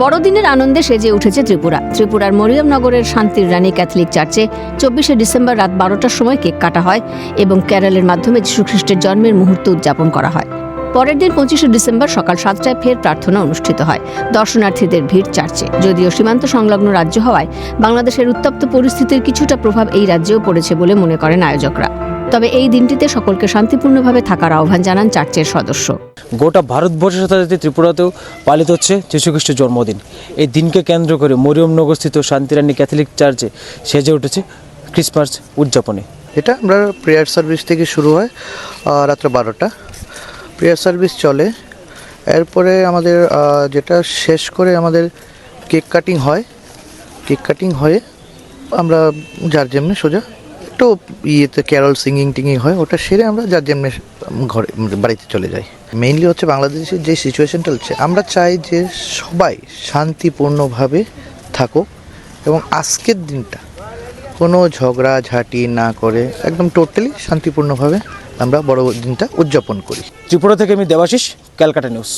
বড়দিনের আনন্দে সেজে উঠেছে ত্রিপুরা। ত্রিপুরার মরিয়মনগরের শান্তির রানী ক্যাথলিক চার্চে চব্বিশে ডিসেম্বর রাত বারোটার সময় কেক কাটা হয় এবং ক্যারলের মাধ্যমে যীশুখ্রিস্টের জন্মের মুহূর্ত উদযাপন করা হয়। পরের দিন পঁচিশে ডিসেম্বর সকাল সাতটায় ফের প্রার্থনা অনুষ্ঠিত হয় দর্শনার্থীদের ভিড় চার্চে যদিও সীমান্ত সংলগ্ন রাজ্য হওয়ায় বাংলাদেশের উত্তপ্ত পরিস্থিতির কিছুটা প্রভাব এই রাজ্যেও পড়েছে বলে মনে করেন আয়োজকরা। তবে এই দিনটিতে সকলকে শান্তিপূর্ণভাবে থাকার আহ্বান জানান চার্চের সদস্য। গোটা ভারতবর্ষের সাথে সাথে ত্রিপুরাতেও পালিত হচ্ছে যীশুখ্রিস্টের জন্মদিন। এই দিনকে কেন্দ্র করে মরিয়মনগরস্থিত শান্তিরানী ক্যাথলিক চার্চে সেজে উঠেছে ক্রিসমাস উদযাপনে। এটা আমরা প্রেয়ার সার্ভিস থেকে শুরু হয় রাত্র বারোটা। প্রেয়ার সার্ভিস চলে। এরপরে আমাদের যেটা শেষ করে আমাদের কেক কাটিং হয় কেক কাটিং হয়ে আমরা যার যেমনি সোজা একটু ইয়েতে ক্যারল সিঙ্গিং টিঙ্গিং হয়, ওটা সেরে আমরা যার যেমনি ঘরে বাড়িতে চলে যাই। মেইনলি হচ্ছে বাংলাদেশের যে সিচুয়েশনটা হচ্ছে, আমরা চাই যে সবাই শান্তিপূর্ণভাবে থাকুক এবং আজকের দিনটা কোনো ঝগড়া ঝাঁটি না করে একদম টোটালি শান্তিপূর্ণভাবে আমরা বড় দিনটা উদযাপন করি। ত্রিপুরা থেকে আমি দেবাশিস, ক্যালকাটা নিউজ।